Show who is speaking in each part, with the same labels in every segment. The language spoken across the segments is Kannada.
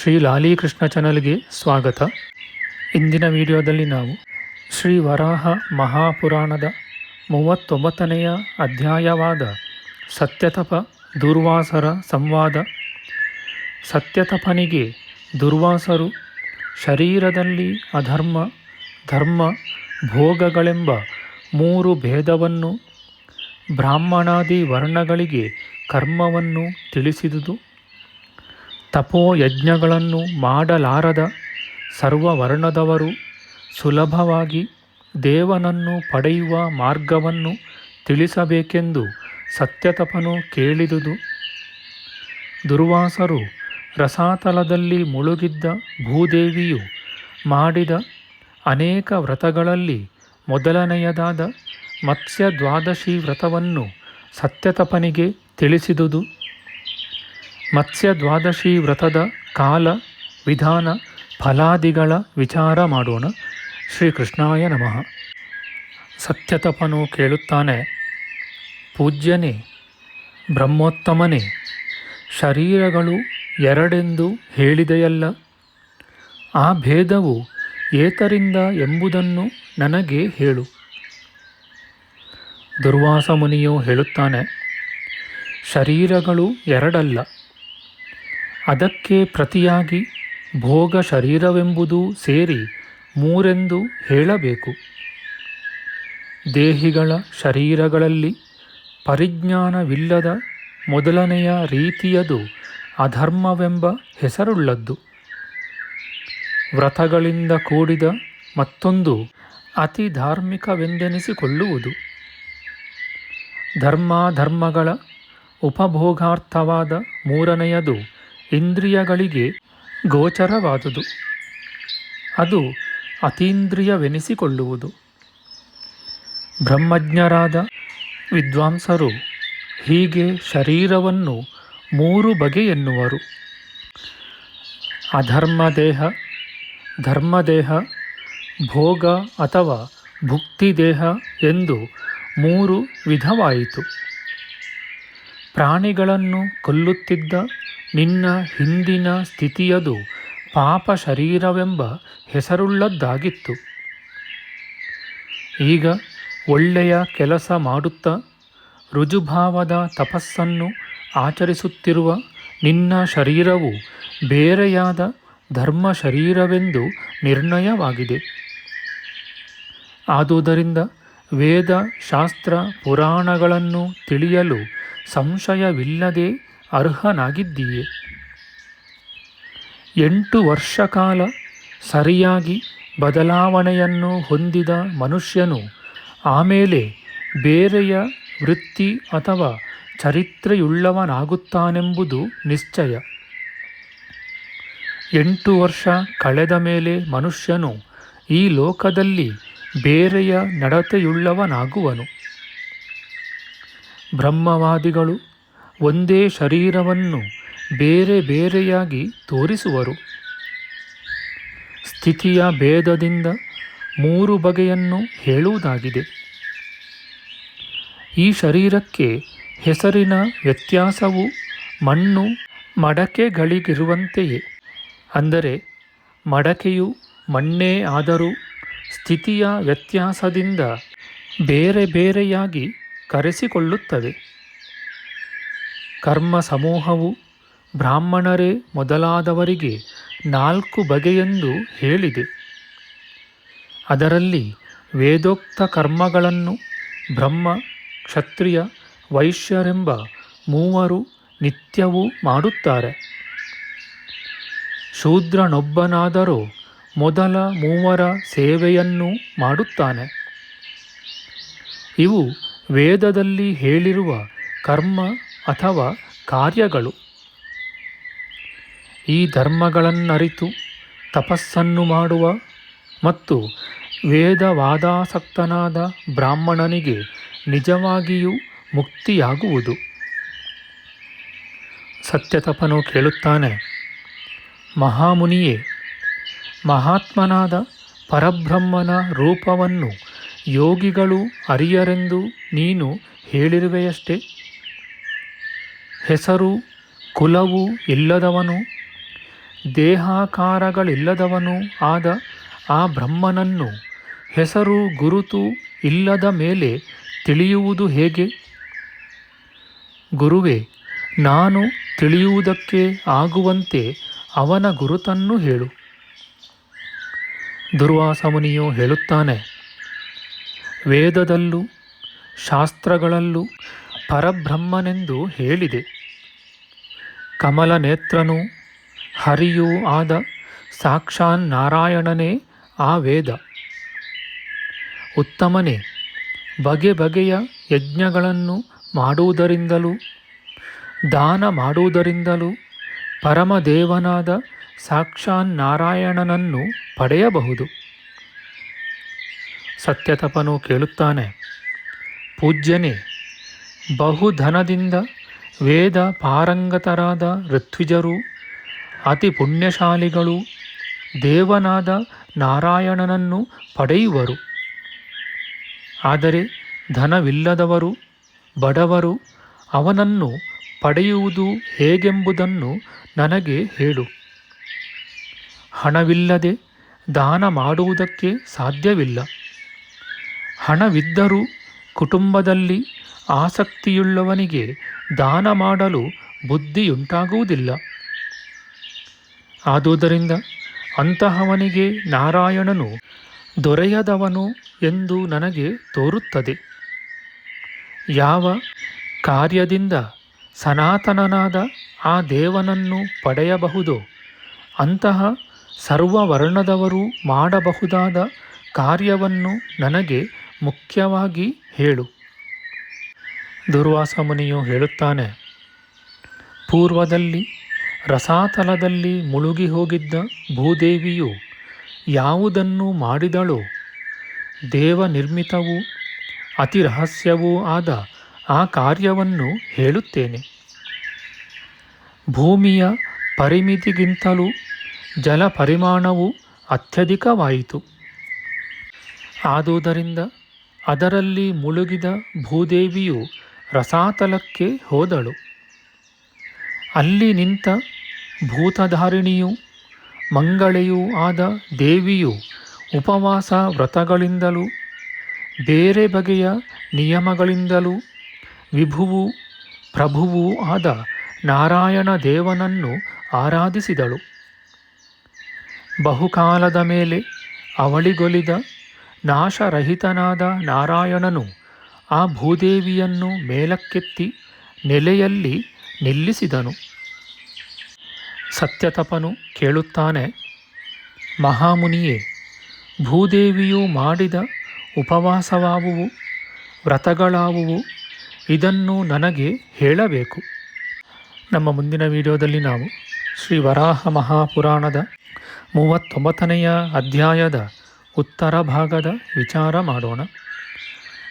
Speaker 1: ಶ್ರೀ ಲಾಲೀಕೃಷ್ಣ ಚಾನಲ್ಗೆ ಸ್ವಾಗತ. ಇಂದಿನ ವಿಡಿಯೋದಲ್ಲಿ ನಾವು ಶ್ರೀ ವರಾಹ ಮಹಾಪುರಾಣದ ಮೂವತ್ತೊಂಬತ್ತನೆಯ ಅಧ್ಯಾಯವಾದ ಸತ್ಯತಪ ದುರ್ವಾಸರ ಸಂವಾದ. ಸತ್ಯತಪನಿಗೆ ದುರ್ವಾಸರು ಶರೀರದಲ್ಲಿ ಅಧರ್ಮ, ಧರ್ಮ, ಭೋಗಗಳೆಂಬ ಮೂರು ಭೇದವನ್ನು ಬ್ರಾಹ್ಮಣಾದಿ ವರ್ಣಗಳಿಗೆ ಕರ್ಮವನ್ನು ತಿಳಿಸಿದುದು. ತಪೋಯಜ್ಞಗಳನ್ನು ಮಾಡಲಾರದ ಸರ್ವವರ್ಣದವರು ಸುಲಭವಾಗಿ ದೇವನನ್ನು ಪಡೆಯುವ ಮಾರ್ಗವನ್ನು ತಿಳಿಸಬೇಕೆಂದು ಸತ್ಯತಪನು ಕೇಳಿದುದು. ದುರ್ವಾಸರು ರಸಾತಲದಲ್ಲಿ ಮುಳುಗಿದ್ದ ಭೂದೇವಿಯು ಮಾಡಿದ ಅನೇಕ ವ್ರತಗಳಲ್ಲಿ ಮೊದಲನೆಯದಾದ ಮತ್ಸ್ಯ ದ್ವಾದಶಿ ವ್ರತವನ್ನು ಸತ್ಯತಪನಿಗೆ ತಿಳಿಸಿದುದು. ಮತ್ಸ್ಯ ದ್ವಾದಶಿ ವ್ರತದ ಕಾಲ, ವಿಧಾನ, ಫಲಾದಿಗಳ ವಿಚಾರ ಮಾಡೋಣ. ಶ್ರೀಕೃಷ್ಣಾಯ ನಮಃ. ಸತ್ಯತಪನು ಕೇಳುತ್ತಾನೆ, ಪೂಜ್ಯನೇ, ಬ್ರಹ್ಮೋತ್ತಮನೇ, ಶರೀರಗಳು ಎರಡೆಂದು ಹೇಳಿದೆಯಲ್ಲ? ಆ ಭೇದವು ಏತರಿಂದ ಎಂಬುದನ್ನು ನನಗೆ ಹೇಳು. ದುರ್ವಾಸ ಮುನಿಯು ಹೇಳುತ್ತಾನೆ, ಶರೀರಗಳು ಎರಡಲ್ಲ. ಅದಕ್ಕೆ ಪ್ರತಿಯಾಗಿ ಭೋಗ ಶರೀರವೆಂಬುದು ಸೇರಿ ಮೂರೆಂದು ಹೇಳಬೇಕು. ದೇಹಿಗಳ ಶರೀರಗಳಲ್ಲಿ ಪರಿಜ್ಞಾನವಿಲ್ಲದ ಮೊದಲನೆಯ ರೀತಿಯದು ಅಧರ್ಮವೆಂಬ ಹೆಸರುಳ್ಳದ್ದು. ವ್ರತಗಳಿಂದ ಕೂಡಿದ ಮತ್ತೊಂದು ಅತಿ ಧಾರ್ಮಿಕವೆಂದೆನಿಸಿಕೊಳ್ಳುವುದು ಧರ್ಮಾಧರ್ಮಗಳ ಉಪಭೋಗಾರ್ಥವಾದ ಮೂರನೆಯದು ಇಂದ್ರಿಯಗಳಿಗೆ ಗೋಚರವಾದುದು. ಅದು ಅತೀಂದ್ರಿಯವೆನಿಸಿಕೊಳ್ಳುವುದು. ಬ್ರಹ್ಮಜ್ಞರಾದ ವಿದ್ವಾಂಸರು ಹೀಗೆ ಶರೀರವನ್ನು ಮೂರು ಬಗೆಯೆನ್ನುವರು ಅಧರ್ಮದೇಹ, ಧರ್ಮದೇಹ, ಭೋಗ ಅಥವಾ ಭುಕ್ತಿದೇಹ ಎಂದು ಮೂರು ವಿಧವಾಯಿತು. ಪ್ರಾಣಿಗಳನ್ನು ಕೊಲ್ಲುತ್ತಿದ್ದ ನಿನ್ನ ಹಿಂದಿನ ಸ್ಥಿತಿಯದು ಪಾಪ ಶರೀರವೆಂಬ ಹೆಸರುಳ್ಳದ್ದಾಗಿತ್ತು. ಈಗ ಒಳ್ಳೆಯ ಕೆಲಸ ಮಾಡುತ್ತಾ ರುಜುಭಾವದ ತಪಸ್ಸನ್ನು ಆಚರಿಸುತ್ತಿರುವ ನಿನ್ನ ಶರೀರವು ಬೇರೆಯಾದ ಧರ್ಮ ಶರೀರವೆಂದು ನಿರ್ಣಯವಾಗಿದೆ. ಆದುದರಿಂದ ವೇದ ಶಾಸ್ತ್ರ ಪುರಾಣಗಳನ್ನು ತಿಳಿಯಲು ಸಂಶಯವಿಲ್ಲದೆ ಅರ್ಹನಾಗಿದ್ದೀಯೆ. ಎಂಟು ವರ್ಷ ಕಾಲ ಸರಿಯಾಗಿ ಬದಲಾವಣೆಯನ್ನು ಹೊಂದಿದ ಮನುಷ್ಯನು ಆಮೇಲೆ ಬೇರೆಯ ವೃತ್ತಿ ಅಥವಾ ಚರಿತ್ರೆಯುಳ್ಳವನಾಗುತ್ತಾನೆಂಬುದು ನಿಶ್ಚಯ. ಎಂಟು ವರ್ಷ ಕಳೆದ ಮೇಲೆ ಮನುಷ್ಯನು ಈ ಲೋಕದಲ್ಲಿ ಬೇರೆಯ ನಡತೆಯುಳ್ಳವನಾಗುವನು. ಬ್ರಹ್ಮವಾದಿಗಳು ಒಂದೇ ಶರೀರವನ್ನು ಬೇರೆ ಬೇರೆಯಾಗಿ ತೋರಿಸುವರು. ಸ್ಥಿತಿಯ ಭೇದದಿಂದ ಮೂರು ಬಗೆಯನ್ನು ಹೇಳುವುದಾಗಿದೆ. ಈ ಶರೀರಕ್ಕೆ ಹೆಸರಿನ ವ್ಯತ್ಯಾಸವು ಮಣ್ಣು ಮಡಕೆಗಳಿಗಿರುವಂತೆಯೇ. ಅಂದರೆ ಮಡಕೆಯು ಮಣ್ಣೇ ಆದರೂ ಸ್ಥಿತಿಯ ವ್ಯತ್ಯಾಸದಿಂದ ಬೇರೆ ಬೇರೆಯಾಗಿ ಕರೆಸಿಕೊಳ್ಳುತ್ತವೆ ಕರ್ಮ ಸಮೂಹವು ಬ್ರಾಹ್ಮಣರೇ ಮೊದಲಾದವರಿಗೆ ನಾಲ್ಕು ಬಗೆಯೆಂದು ಹೇಳಿದೆ. ಅದರಲ್ಲಿ ವೇದೋಕ್ತ ಕರ್ಮಗಳನ್ನು ಬ್ರಹ್ಮ, ಕ್ಷತ್ರಿಯ, ವೈಶ್ಯರೆಂಬ ಮೂವರು ನಿತ್ಯವೂ ಮಾಡುತ್ತಾರೆ. ಶೂದ್ರನೊಬ್ಬನಾದರೂ ಮೊದಲ ಮೂವರ ಸೇವೆಯನ್ನು ಮಾಡುತ್ತಾನೆ. ಇವು ವೇದದಲ್ಲಿ ಹೇಳಿರುವ ಕರ್ಮ ಅಥವಾ ಕಾರ್ಯಗಳು. ಈ ಧರ್ಮಗಳನ್ನರಿತು ತಪಸ್ಸನ್ನು ಮಾಡುವ ಮತ್ತು ವೇದವಾದಾಸಕ್ತನಾದ ಬ್ರಾಹ್ಮಣನಿಗೆ ನಿಜವಾಗಿಯೂ ಮುಕ್ತಿಯಾಗುವುದು. ಸತ್ಯತಪನು ಕೇಳುತ್ತಾನೆ, ಮಹಾಮುನಿಯೇ, ಮಹಾತ್ಮನಾದ ಪರಬ್ರಹ್ಮನ ರೂಪವನ್ನು ಯೋಗಿಗಳು ಅರಿಯರೆಂದು ನೀನು ಹೇಳಿರುವೆಯಷ್ಟೇ? ಹೆಸರು, ಕುಲವು ಇಲ್ಲದವನು, ದೇಹಾಕಾರಗಳಿಲ್ಲದವನು ಆದ ಆ ಬ್ರಹ್ಮನನ್ನು ಹೆಸರು, ಗುರುತು ಇಲ್ಲದ ಮೇಲೆ ತಿಳಿಯುವುದು ಹೇಗೆ? ಗುರುವೇ, ನಾನು ತಿಳಿಯುವುದಕ್ಕೆ ಆಗುವಂತೆ ಅವನ ಗುರುತನ್ನು ಹೇಳು. ದುರ್ವಾಸ ಮುನಿಯು ಹೇಳುತ್ತಾನೆ, ವೇದದಲ್ಲೂ ಶಾಸ್ತ್ರಗಳಲ್ಲೂ ಪರಬ್ರಹ್ಮನೆಂದು ಹೇಳಿದೆ. ಕಮಲ ನೇತ್ರನೂ ಹರಿಯೂ ಆದ ಸಾಕ್ಷಾನ್ ನಾರಾಯಣನೇ ಆ ವೇದ. ಉತ್ತಮನೇ, ಬಗೆ ಬಗೆಯ ಯಜ್ಞಗಳನ್ನು ಮಾಡುವುದರಿಂದಲೂ, ದಾನ ಮಾಡುವುದರಿಂದಲೂ ಪರಮದೇವನಾದ ಸಾಕ್ಷಾನ್ ನಾರಾಯಣನನ್ನು ಪಡೆಯಬಹುದು. ಸತ್ಯತಪನು ಕೇಳುತ್ತಾನೆ, ಪೂಜ್ಯನೇ, ಬಹುಧನದಿಂದ ವೇದ ಪಾರಂಗತರಾದ ಋತ್ವಿಜರು, ಅತಿ ಪುಣ್ಯಶಾಲಿಗಳು, ದೇವನಾದ ನಾರಾಯಣನನ್ನು ಪಡೆಯುವರು. ಆದರೆ ಧನವಿಲ್ಲದವರು, ಬಡವರು ಅವನನ್ನು ಪಡೆಯುವುದು ಹೇಗೆಂಬುದನ್ನು ನನಗೆ ಹೇಳು. ಹಣವಿಲ್ಲದೆ ದಾನ ಮಾಡುವುದಕ್ಕೆ ಸಾಧ್ಯವಿಲ್ಲ. ಹಣವಿದ್ದರೂ ಕುಟುಂಬದಲ್ಲಿ ಆಸಕ್ತಿಯುಳ್ಳವನಿಗೆ ದಾನ ಮಾಡಲು ಬುದ್ಧಿಯುಂಟಾಗುವುದಿಲ್ಲ. ಆದುದರಿಂದ ಅಂತಹವನಿಗೆ ನಾರಾಯಣನು ದೊರೆಯದವನು ಎಂದು ನನಗೆ ತೋರುತ್ತದೆ. ಯಾವ ಕಾರ್ಯದಿಂದ ಸನಾತನನಾದ ಆ ದೇವನನ್ನು ಪಡೆಯಬಹುದೋ ಅಂತಹ ಸರ್ವವರ್ಣದವರು ಮಾಡಬಹುದಾದ ಕಾರ್ಯವನ್ನು ನನಗೆ ಮುಖ್ಯವಾಗಿ ಹೇಳು. ದುರ್ವಾಸ ಮುನಿಯು ಹೇಳುತ್ತಾನೆ, ಪೂರ್ವದಲ್ಲಿ ರಸಾತಲದಲ್ಲಿ ಮುಳುಗಿ ಹೋಗಿದ್ದ ಭೂದೇವಿಯು ಯಾವುದನ್ನು ಮಾಡಿದಳು ದೇವ ನಿರ್ಮಿತವೂ ಅತಿ ರಹಸ್ಯವೂ ಆದ ಆ ಕಾರ್ಯವನ್ನು ಹೇಳುತ್ತೇನೆ. ಭೂಮಿಯ ಪರಿಮಿತಿಗಿಂತಲೂ ಜಲ ಪರಿಮಾಣವು ಅತ್ಯಧಿಕವಾಯಿತು. ಆದುದರಿಂದ ಅದರಲ್ಲಿ ಮುಳುಗಿದ ಭೂದೇವಿಯು ರಸಾತಲಕ್ಕೆ ಹೋದಳು. ಅಲ್ಲಿ ನಿಂತ ಭೂತಧಾರಿಣಿಯೂ ಮಂಗಳೆಯೂ ಆದ ದೇವಿಯು ಉಪವಾಸ ವ್ರತಗಳಿಂದಲೂ, ಬೇರೆ ಬಗೆಯ ನಿಯಮಗಳಿಂದಲೂ, ವಿಭುವು ಪ್ರಭುವೂ ಆದ ನಾರಾಯಣ ದೇವನನ್ನು ಆರಾಧಿಸಿದಳು. ಬಹುಕಾಲದ ಮೇಲೆ ಅವಳಿಗೊಲಿದ ನಾಶರಹಿತನಾದ ನಾರಾಯಣನು ಆ ಭೂದೇವಿಯನ್ನು ಮೇಲಕ್ಕೆತ್ತಿ ನೆಲೆಯಲ್ಲಿ ನಿಲ್ಲಿಸಿದನು. ಸತ್ಯತಪನು ಕೇಳುತ್ತಾನೆ, ಮಹಾಮುನಿಯೇ, ಭೂದೇವಿಯು ಮಾಡಿದ ಉಪವಾಸವಾವುವು, ವ್ರತಗಳಾವುವು, ಇದನ್ನು ನನಗೆ ಹೇಳಬೇಕು ನಮ್ಮ ಮುಂದಿನ ವಿಡಿಯೋದಲ್ಲಿ ನಾವು ಶ್ರೀ ವರಾಹ ಮಹಾಪುರಾಣದ ಮೂವತ್ತೊಂಬತ್ತನೆಯ ಅಧ್ಯಾಯದ ಉತ್ತರ ಭಾಗದ ವಿಚಾರ ಮಾಡೋಣ.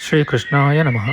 Speaker 1: ಶ್ರೀಕೃಷ್ಣಾಯ ನಮಃ